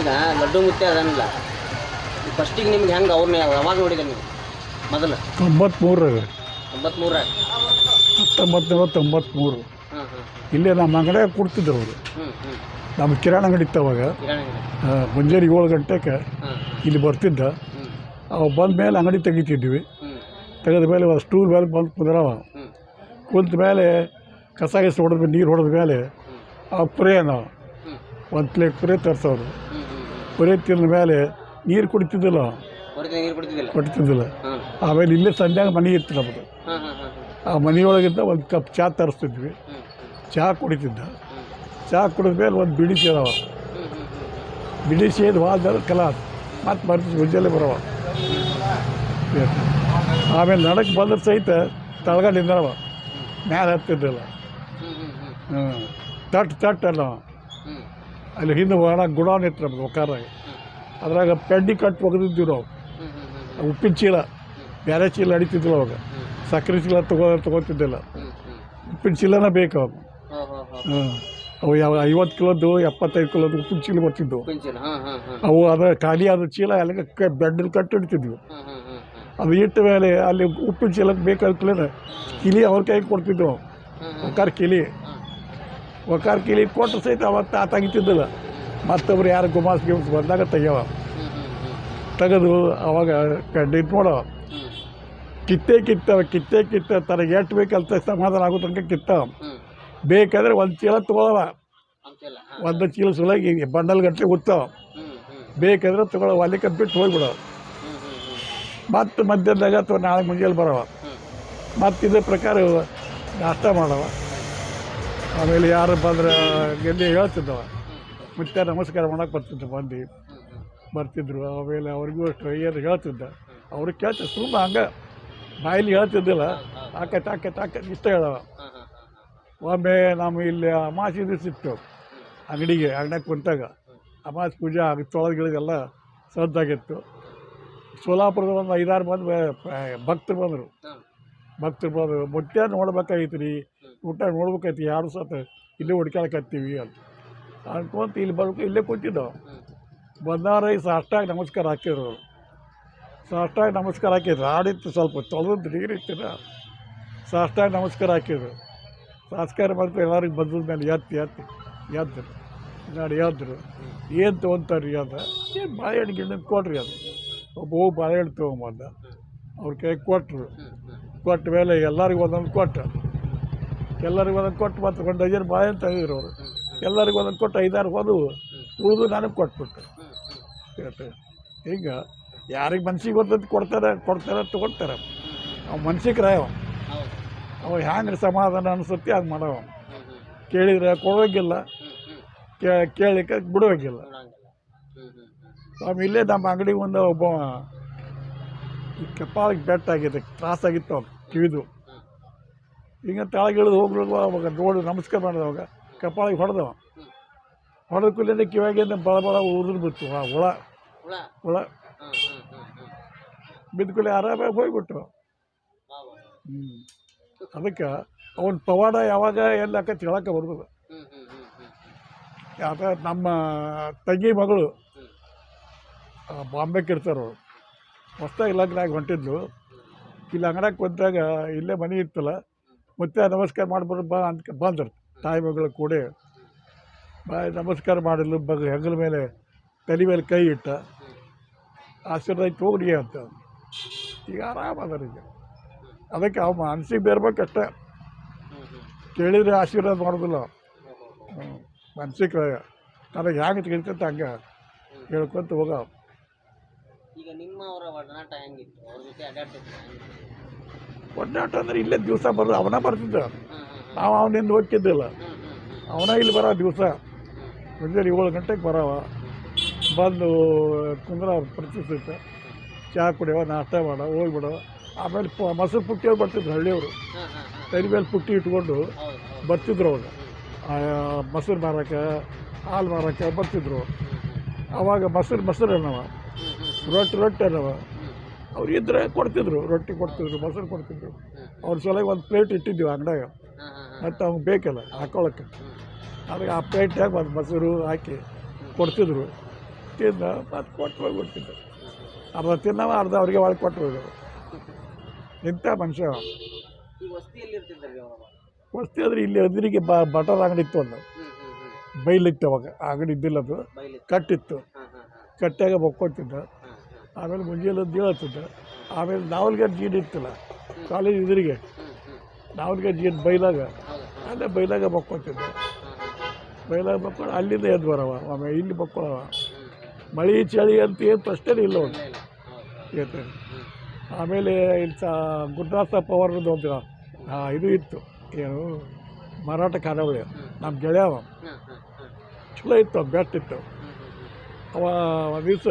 ಈಗ ಲಡ್ಡು ಮುತ್ತೆ ಅದನ್ನಿಲ್ಲ. ಫಸ್ಟಿಗೆ ನಿಮ್ಗೆ ಹೆಂಗೆ ಅವ್ರನ್ನ ಯಾವಾಗ ನೋಡಿದೆ ನೀವು? ಮೊದಲು? ತೊಂಬತ್ಮೂರಾಗ ಒಂಬತ್ಮೂರ ಹತ್ತೊಂಬತ್ತು ತೊಂಬತ್ಮೂರು. ಇಲ್ಲೇ ನಮ್ಮ ಅಂಗಡಿ ಕೊಡ್ತಿದ್ರು ಅವರು. ನಮ್ಮ ಕಿರಾಣ ಅಂಗಡಿ ಇತ್ತು ಅವಾಗ ಮುಂಜಾನೆ ಏಳು ಗಂಟೆಗೆ ಇಲ್ಲಿ ಬರ್ತಿದ್ದ. ಅವ ಬಂದ ಮೇಲೆ ಅಂಗಡಿ ತೆಗಿತಿದ್ವಿ. ತೆಗೆದ ಮೇಲೆ ಸ್ಟೂಲ್ ಮೇಲೆ ಬಂದು ಕುಂದ್ರವ. ಕುಂತ ಮೇಲೆ ಕಸ ಗಿಸ ಹೊಡೆದ ನೀರು ಹೊಡೆದ ಮೇಲೆ ಆ ಪ್ರೇನ ಒಂದು ಪ್ಲೇಟ್ ಪುರೇ ತರಿಸೋರು. ಹ್ಞೂ ಹ್ಞೂ ಹ್ಞೂ ಪುರೇ ತಿಂದ ಮೇಲೆ ನೀರು ಕುಡಿತಿದ್ದಿಲ್ಲ. ಹೊರಗೆ ನೀರು ಕುಡಿತಿದ್ದಿಲ್ಲ. ಕೊಡ್ತಿದ್ದಿಲ್ಲ. ಹಾಂ ಆಮೇಲೆ ಇಲ್ಲೇ ಸಂಧ್ಯಾಗ ಮನೆ ಇತ್ತು ನಮ್ಮದು ಹಾಂ ಹಾಂ ಹಾಂ ಆ ಮನೆಯೊಳಗಿಂದ ಒಂದು ಕಪ್ ಚಹಾ ತರಿಸ್ತಿದ್ವಿ. ಹ್ಞೂ ಚಹಾ ಕುಡಿತಿದ್ದ. ಹ್ಞೂ ಚಹಾ ಕುಡಿದ ಮೇಲೆ ಒಂದು ಬಿಡಿ ಸೇದವ ಹ್ಞೂ ಹ್ಞೂ ಹ್ಞೂ ಬಿಡಿ ಸೇದ್ ವಾದ ಕಲಾಸ್ ಮತ್ತು ಬರ್ತಿ ಮುಂಜಾನೆ ಬರವ. ಆಮೇಲೆ ನಡಕ್ಕೆ ಬಂದ್ರೆ ಸಹಿತ ತಳಗಡಿಂದವ ಮ್ಯಾಲೆ ಹತ್ತಿದ್ದಿಲ್ಲ. ಹ್ಞೂ ಹ್ಞೂ ಹ್ಞೂ ಹ್ಞೂ ತಟ್ ತಟ್ ಅಲ್ಲ. ಹ್ಞೂ ಅಲ್ಲಿ ಹಿಂದೆ ಒಣ ಗುಡಾನ್ ಇತ್ತು ನಮ್ಗೆ ಒಕ್ಕಾರಾಗ ಅದ್ರಾಗ ಪೆಂಡಿ ಕಟ್ ಒಗೆದಿದ್ದೀವಿ ನಾವು. ಉಪ್ಪಿನ ಚೀಲ ಬೇರೆ ಚೀಲ ಅಡಿತಿದ್ದಿಲ್ಲ ಅವಾಗ. ಸಕ್ಕರೆ ಚೀಲ ತಗೋ ತಗೋತಿದ್ದಿಲ್ಲ. ಉಪ್ಪಿನ ಚೀಲನ ಬೇಕು ಅವಾಗ. ಹೋ. ಅವು ಯಾವ ಐವತ್ತು ಕಿಲೋದು ಎಪ್ಪತ್ತೈದು ಕಿಲೋದು ಉಪ್ಪಿನ ಚೀಲ ಬರ್ತಿದ್ದವು ಅವು ಅದ ಖಾಲಿ ಆದ ಚೀಲ ಅಲ್ಲಿಗೆ ಕ ಬೆಡ್ಡಲ್ಲಿ ಹಾಂ ಹಾಂ ಅದು ಇಟ್ಟ ಮೇಲೆ ಅಲ್ಲಿ ಉಪ್ಪಿನ ಚೀಲಕ್ಕೆ ಬೇಕಾದ ಕಿಲಿ ಅವ್ರ ಕೈಗೆ ಕೊಡ್ತಿದ್ದವು ಒಕ್ಕಾರ ಕಿಲಿ. ಹಾಂ ಒಕ್ಕಾರ ಕಿಲಿ ಕೊಟ್ಟು ಸಹಿತ ಅವತ್ತು ಆ ತೆಗಿತಿದ್ದಿಲ್ಲ ಮತ್ತೊಬ್ರು ಯಾರು ಗುಮಾಸ್ ಗಿಮ್ಸ್ ಬಂದಾಗ ತೆಗ್ಯವ. ತೆಗೆದು ಅವಾಗ ಇದು ನೋಡವ. ಕಿತ್ತೇ ಕಿತ್ತವ ಕಿತ್ತೇ ಕಿತ್ತ ತನಗೆ ಎಷ್ಟು ಬೇಕಂತ ಸಮಾಧಾನ ಆಗೋ ತನಕ ಕಿತ್ತವ. ಬೇಕಾದ್ರೆ ಒಂದು ಚೀಲ ತೊಗೊಳವ. ಒಂದು ಚೀಲ ಸುಲಾಗಿ ಬಂಡಲ್ ಗಟ್ಟಲೆ ಉತ್ತವ. ಬೇಕಾದ್ರೆ ತಗೊಳ್ಳೋ ಅಲ್ಲಿ ಕಂಪ್ಲೀಟ್ ಹೋಗ್ಬಿಡವ. ಮತ್ತು ಮಧ್ಯಾಹ್ನದಾಗ ಅಥವಾ ನಾಳೆ ಮುಂಜಾನೆ ಬರವ. ಮತ್ತು ಇದೇ ಪ್ರಕಾರ ನಾಷ್ಟ ಮಾಡವ. ಆಮೇಲೆ ಯಾರು ಬಂದ್ರೆ ಗೆಲ್ಲಿ ಹೇಳ್ತಿದ್ದವ. ಮತ್ತೆ ನಮಸ್ಕಾರ ಮಾಡೋಕೆ ಬರ್ತಿದ್ದ ಹ್ಞೂ ಬರ್ತಿದ್ರು. ಆಮೇಲೆ ಅವ್ರಿಗೂ ಅಷ್ಟು ಏನು ಹೇಳ್ತಿದ್ದ. ಅವ್ರು ಕೇಳ್ತಿದ್ರು ಸುಮ್ಮ ಹಂಗೆ ಬಾಯಲ್ಲಿ ಹೇಳ್ತಿದ್ದಿಲ್ಲ. ಆಕೈತೆ ಆಕೈತೆ ಆಕೈತೆ ಇಷ್ಟ ಹೇಳವ. ಒಮ್ಮೆ ನಮ್ಮ ಇಲ್ಲಿ ಅಮಾಸಿ ಸಿಕ್ತು ಅಂಗಡಿಗೆ ಅಂಗಡಿಯಾಗ ಕುಂತಾಗ ಅಮಾಸ್ ಪೂಜೆ ಆಗ ತೊಳೆದಗಳಿಗೆಲ್ಲ ಸದ್ದಾಗಿತ್ತು ಸೋಲಾಪುರದ ಒಂದು ಐದಾರು ಮಂದಿ ಭಕ್ತರು ಬಂದರು. ಭಕ್ತರು ಬಂದರು. ಮೊಟ್ಟೆ ನೋಡ್ಬೇಕಾಗಿತ್ತು ರೀ. ಊಟ ನೋಡ್ಬೇಕೈತಿ ಯಾರು ಸತ ಇಲ್ಲೇ ಹೊಡ್ಕೊಳಕತ್ತೀವಿ ಅಂತ. ಅನ್ಕೊಂತ ಇಲ್ಲಿ ಬರ್ಬೇಕು ಇಲ್ಲೇ ಕೂತಿದ್ದವು. ಬಂದಾರ ಈ ಸಾಷ್ಟಾಗ ನಮಸ್ಕಾರ ಹಾಕಿದ್ರು ಅವರು. ಸಾಷ್ಟಾಗಿ ನಮಸ್ಕಾರ ಹಾಕಿದ್ರು. ಆಡಿತ್ತು ಸ್ವಲ್ಪ ತೊಳೆದು ನೀರು ಇಟ್ಟಿರ ಸಾಷ್ಟಾಗಿ ನಮಸ್ಕಾರ ಹಾಕಿದ್ರು. ಸಾಸ್ಕಾರ ಮಾಡ್ತಾರೆ ಎಲ್ಲರಿಗೂ ಬಂದದ ಮೇಲೆ ಎತ್ತಿ ಎತ್ತಿ, ಎದ್ರು. ನಾಡು ಎದ್ರು. ಏನು ತೊಗೊಂತಾರೆ ಅದ? ಏನು ಬಾಳೆಹಣ್ಣು ಗಿಣ್ಣ ಕೊಡ್ರಿ ಅದು. ಒಬ್ಬ ಹೋಗಿ ಬಾಳೆಹಣ್ಣು ತೊಗೊಂಬಂದ. ಅವ್ರ ಕೈ ಕೊಟ್ಟರು ಕೊಟ್ಟ ಮೇಲೆ ಎಲ್ಲರಿಗೂ ಒಂದೊಂದು ಕೊಟ್ಟ. ಎಲ್ಲರಿಗೂ ಒಂದೊಂದು ಕೊಟ್ಟು ಮತ್ತೆ ಒಂದು ಡಜನ್ ಅಂತ ಹೇಳಿದ್ರು ಅವರು ಎಲ್ಲರಿಗೂ ಒಂದೊಂದು ಕೊಟ್ಟು ಐದಾರು ಹೋದವು ಉಳಿದು ನನಗೆ ಕೊಟ್ಬಿಟ್ಟು ಕೇಳ್ತೇವೆ ಈಗ ಯಾರಿಗೆ ಮನ್ಸಿಗೆ ಗೊತ್ತದ್ದು ಕೊಡ್ತಾರೆ ಕೊಡ್ತಾರೆ ತೊಗೊಳ್ತಾರೆ ಅವ ಮನ್ಸಿಗೆ ರಾಯವ ಅವ ಹ್ಯಾಂಗೆ ಸಮಾಧಾನ ಅನಿಸುತ್ತೆ, ಅದು ಮಾಡವ ಕೇಳಿದ್ರೆ ಕೊಡೋಂಗಿಲ್ಲ ಕೇಳಿಕ್ಕೆ ಬಿಡೋಗಿಲ್ಲ. ಸ್ವಾಮಿ, ಇಲ್ಲೇ ನಮ್ಮ ಅಂಗಡಿ ಒಂದು ಒಬ್ಬ ಕಪಾಳಿಗೆ ಬೆಟ್ಟಾಗಿದೆ ತ್ರಾಸಾಗಿತ್ತು ಅವ್ನು ಕಿವಿದು. ಹಿಂಗೆ ತಾಳಗಿಳಿದು ಹೋಗ್ಲಿಲ್ಲ ಅವಾಗ ನೋಡಿ ನಮಸ್ಕಾರ ಮಾಡಿದವಾಗ ಕಪಾಳಿಗೆ ಹೊಡೆದವ. ಹೊಡೆದ ಕೂಡಲೇ ಕಿವಾಗಿಂದ ಬಳ ಬಳ ಉರಿದು ಬಿತ್ತು ಆ ಹುಳ. ಹುಳ. ಬಿದ್ದ ಕೂಲಿ ಆರಾಮಾಗಿ ಹೋಗ್ಬಿಟ್ಟು ಹ್ಞೂ ಅದಕ್ಕೆ ಅವನ ಪವಾಡ ಯಾವಾಗ ಎಲ್ಲ ಅಕ್ಕ ಹೇಳಕ್ಕೆ ಬರ್ಬೋದು ಯಾಕ ನಮ್ಮ ತಂಗಿ ಮಗಳು ಬಾಂಬೆಗೆ ಇರ್ತಾರೆ ಅವ್ರು ಹೊಸ್ದಾಗಿ ಲಗ್ನ ಆಗಿ ಹೊಂಟಿದ್ಲು. ಇಲ್ಲಿ ಅಂಗಡಕ್ಕೆ ಬಂದಾಗ ಇಲ್ಲೇ ಮನೆ ಇತ್ತಲ್ಲ. ಮತ್ತೆ ನಮಸ್ಕಾರ ಮಾಡ್ಬಾರ ಬಾ ಅಂತ ಬಂದರು. ತಾಯಿ ಮಗಳು ಕೂಡ ಬಾ ನಮಸ್ಕಾರ ಮಾಡಲು ಬಗ್ ಹೆಗಲ ಮೇಲೆ ತಲೆ ಮೇಲೆ ಕೈ ಇಟ್ಟ. ಆಶೀರ್ವಾದ ಹೋಗ್ರಿ ಅಂತ. ಈಗ ಆರಾಮ ಅದಾರ ಈಗ. ಅದಕ್ಕೆ ಅವ ಮನ್ಸಿಗೆ ಬೇರ್ಬೇಕು ಅಷ್ಟೆ. ಹ್ಞೂ ಕೇಳಿದರೆ ಆಶೀರ್ವಾದ ಮಾಡೋದಿಲ್ಲ. ಮನಸ್ಸಿಗೆ ನನಗೆ ಹ್ಯಾಂಗೆ ತಿಳ್ಕೊಂತ ಹಂಗೆ ಹೇಳ್ಕೊಂತ ಹೋಗ. ಈಗ ನಿಮ್ಮವರ ಒಡನಾಟ ಹೆಂಗಿತ್ತು? ಅವ್ರ ಜೊತೆ ಒಡನಾಟ ಅಂದ್ರೆ ಇಲ್ಲೇ ದಿವಸ ಬರೋದು. ಅವನ ಬರ್ತಿದ್ದ ನಾವು ಅವನಿಂದ ಹೋಗ್ತಿದ್ದಿಲ್ಲ. ಅವನ ಇಲ್ಲಿ ಬರೋ ದಿವಸ. ಮುಂಜಾನೆ ಏಳು ಗಂಟೆಗೆ ಬರವ. ಬಂದು ಕುಂದ್ರ ಪ್ರತಿಷ್ಠಿತ ಚಹಾ ಕುಡಿಯವ, ನಾಷ್ಟ ಮಾಡ, ಹೋಗ್ಬಿಡವ. ಆಮೇಲೆ ಪ, ಮೊಸರು ಪುಟ್ಟಿಯವ್ರು ಬರ್ತಿದ್ರು, ಹಳ್ಳಿಯವರು. ತಲೆ ಮೇಲೆ ಪುಟ್ಟಿ ಇಟ್ಕೊಂಡು ಬರ್ತಿದ್ರು ಅವಾಗ ಮೊಸರು ಮಾರಕ್ಕೆ ಹಾಲು ಮಾರಕ್ಕೆ ಬರ್ತಿದ್ರು. ಅವಾಗ ಮೊಸರು ಮೊಸರು ಅನ್ನವ ರೊಟ್ಟಿ ರೊಟ್ಟಿ ಅನ್ನವ. ಅವ್ರು ಇದ್ರೆ ಕೊಡ್ತಿದ್ರು ರೊಟ್ಟಿ ಕೊಡ್ತಿದ್ರು ಮೊಸರು ಕೊಡ್ತಿದ್ರು. ಅವ್ರ ಸಲುವಾಗಿ ಒಂದು ಪ್ಲೇಟ್ ಇಟ್ಟಿದ್ದೀವಿ ಅಂಗಡಿಯಾಗ. ಹಾಂ ಮತ್ತು ಅವ್ನು ಬೇಕಲ್ಲ ಹಾಕೊಳಕ್ಕೆ. ಅದಕ್ಕೆ ಆ ಪ್ಲೇಟ್ನಾಗ ಒಂದು ಮೊಸರು ಹಾಕಿ ಕೊಡ್ತಿದ್ರು. ತಿಂದ ಮತ್ತು ಕೊಟ್ಟು ಹೋಗ್ಬಿಡ್ತಿದ್ದೆ ಅರ್ಧ ತಿನ್ನವ ಅರ್ಧ ಅವ್ರಿಗೆ ಒಳಗೆ ಕೊಟ್ಟು ಹೋಗೋದು ಇಂಥ ಮನುಷ್ಯ ವಸ್ತಿ ಆದರೆ ಇಲ್ಲಿ ಎದುರಿಗೆ ಬ ಬಟರ್ ಅಂಗಡಿ ಇತ್ತು ಒಂದು. ಬೈಲಿತ್ತು ಅವಾಗ ಆ ಅಂಗಡಿ ಇದ್ದಿಲ್ಲ ಅದು. ಕಟ್ಟಿತ್ತು. ಕಟ್ಟಾಗ ಬಕ್ಕೊತಿದ್ದ ಆಮೇಲೆ ಮುಂಜಾನೆ ಒಂದು ಹೇಳ್ತಿದ್ದ. ಆಮೇಲೆ ನಾವಲ್ಗಾರ್ ಜೀನ್ ಇತ್ತಲ್ಲ, ಕಾಲೇಜ್ ಎದುರಿಗೆ ನಾವಲ್ಗಾರ್ ಜೀನ್ ಬೈಲಾಗ, ಅಲ್ಲೇ ಬೈಲಾಗ ಬಕ್ಕೊತಿದ್ದ ಬೈಲಾಗ ಬಕ್ಕೊಂಡು ಅಲ್ಲಿಂದ ಎದ್ದು ಬರವ, ಆಮೇಲೆ ಇಲ್ಲಿ ಬಕ್ಕೊಳವ ಮಳೆ ಚಳಿ ಅಂತ ಏನು ಪ್ರಶ್ನೆ ಇಲ್ಲ ಇಲ್ಲ ಹೇಳ್ತೇನೆ ಆಮೇಲೆ ಇಲ್ಲಿ ಸಹ ಪವರ್ ಅಂತ ಒಂದು ಇದು ಇತ್ತು, ಏನು ಮರಾಠ ಖಾನಾವಳಿ ನಮ್ಮ ಗೆಳೆಯವ. ಚಲೋ ಇತ್ತು ಬೆಟ್ಟ ಇತ್ತು. ಅವ ಒಂದು ದಿವಸ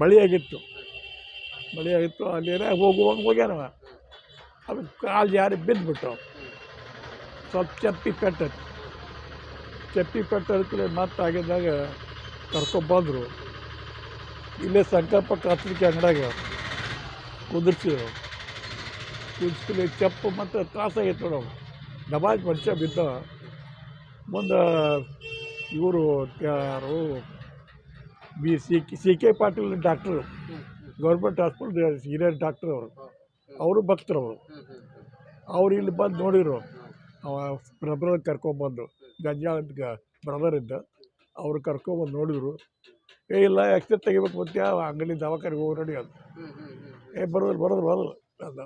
ಮಳೆಯಾಗಿತ್ತು. ಮಳೆಯಾಗಿತ್ತು ಅಲ್ಲಿರ ಹೋಗುವಾಗ ಹೋಗ್ಯಾನವ. ಅದು ಕಾಲು ಜಾರಿ ಬಿದ್ದುಬಿಟ್ಟು ಸ್ವಲ್ಪ ಚಪ್ಪಿ ಪೆಟ್ಟತ್ತು ಚಪ್ಪಿ ಪೆಟ್ಟದಕ್ಕೆ ಮತ್ತೆ ಆಗಿದ್ದಾಗ ಕರ್ಕೊಂಬಂದರು ಇಲ್ಲೇ ಸಂಕಲ್ಪ ಕತ್ರಿಕೆ ಅಂಗಡಿಯಾಗ ಕುದುರ್ಸಿದ್ರು ಕುದಿಸ್ಲಿ ಚಪ್ಪು ಮತ್ತು ತ್ರಾಸಾಗಿತ್ತು ನೋಡೋ. ಡಬಾಜ್ ಮನುಷ್ಯ ಬಿದ್ದ. ಮುಂದೆ ಇವರು ಯಾರು? B C C K Patil doctor. Government hospital senior doctor ಅವರು. ಅವರು ಭಕ್ತರು ಅವರು ಅವ್ರು ಇಲ್ಲಿ ಬಂದು ನೋಡಿದ್ರು. ಬ್ರದರ್ ಕರ್ಕೊಂಬಂದು ಗಂಜಾಳ ಅಂತ ಬ್ರದರ್ ಇದ್ದ. ಅವರು ಕರ್ಕೊಂಬಂದು ನೋಡಿದ್ರು. ಏ, ಇಲ್ಲ ಎಕ್ಸ್ರೇ ತೆಗಿಬೇಕು ಮತ್ತೆ ಅಂಗಡಿ ದವಾಖಾನೆಗೆ ಹೋಗಿ ನೋಡಿ ಹ್ಮ್ ಏ ಬರೋದು ಬರೋದು ಬರೋದು ಅಂದ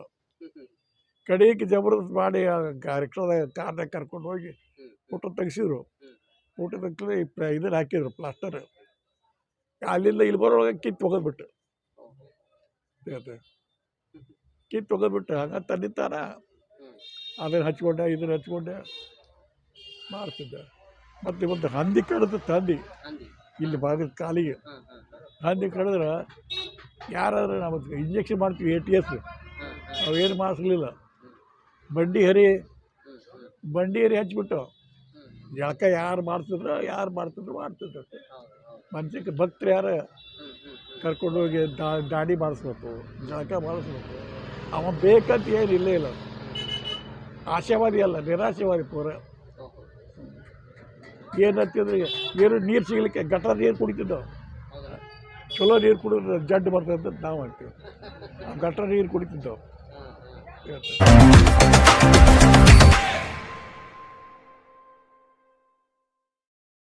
ಕಡೆಗೆ ಜಬರ್ದಸ್ತ್ ಮಾಡಿ ಆ ರಿಕ್ಷಾದಾಗ ಕಾರ್ನಾಗ ಕರ್ಕೊಂಡು ಹೋಗಿ ಊಟ ತೆಗಿಸಿದ್ರು. ಹ್ಮ್ ಊಟ ತೆಗ್ಸಿ ಇದನ್ನು ಹಾಕಿದ್ರು, ಪ್ಲಾಸ್ಟರ್. ಅಲ್ಲಿಂದ ಇಲ್ಲಿ ಬರೋವಾಗ ಕಿತ್ತು ಹೋಗೋದ್ಬಿಟ್ಟು ಹೇಳ್ತೆ ಕಿತ್ತು ಹೋಗೋದ್ಬಿಟ್ಟು ಹಂಗೆ ತಂದಿತ್ತಾರ ಅದನ್ನು ಹಚ್ಕೊಂಡೆ ಇದನ್ನು ಹಚ್ಕೊಂಡೆ ಮಾಡ್ತಿದ್ದೆ. ಮತ್ತು ಇವತ್ತು ಹಂದಿ ಕಡಿದು ತಂದು ಇಲ್ಲಿ ಬಾಗದ ಕಾಲಿಗೆ. ಹಂದಿ ಕಡಿದ್ರೆ ಯಾರಾದ್ರೂ ನಾವು ಇಂಜೆಕ್ಷನ್ ಮಾಡ್ತೀವಿ ಎ ಟಿ ಎಸ್ ಅವೇನು ಮಾಡಿಸ್ಲಿಲ್ಲ ಬಂಡಿ ಹರಿ ಬಂಡಿ ಹರಿ ಹಚ್ಬಿಟ್ಟು ಜಳಕ ಯಾರು ಮಾಡ್ತಿದ್ರು ಯಾರು ಮಾಡ್ತಿದ್ರು ಮಾಡ್ತಿದ್ರು. ಮನುಷ್ಯಕ್ಕೆ ಭಕ್ತರು ಯಾರು ಹ್ಮ್ ಹ್ಮ್ ಹ್ಮ್. ಕರ್ಕೊಂಡು ಹೋಗಿ ದಾ ದಾಡಿ ಮಾಡಿಸ್ಬೇಕು ಜಳಕ ಮಾಡಿಸ್ಬೇಕು. ಅವ ಬೇಕಂತ ಏನು ಇಲ್ಲೇ ಇಲ್ಲ. ಆಶಾವಾದಿ ಅಲ್ಲ ನಿರಾಶಾವಾದಿ ಪೂರ. ಏನಂತಿದ್ರೆ ಏನು ನೀರು ಸಿಗ್ಲಿಕ್ಕೆ ಗಟ್ರ ನೀರು ಕುಡಿತಿದ್ದವು ಚಲೋ ನೀರು ಕುಡಿದ್ರೆ ಜಡ್ಡು ಬರ್ತದೆ ಅಂತ ನಾವು ಅಂತೀವಿ. ಗಟ್ರ ನೀರು ಕುಡಿತಿದ್ದವು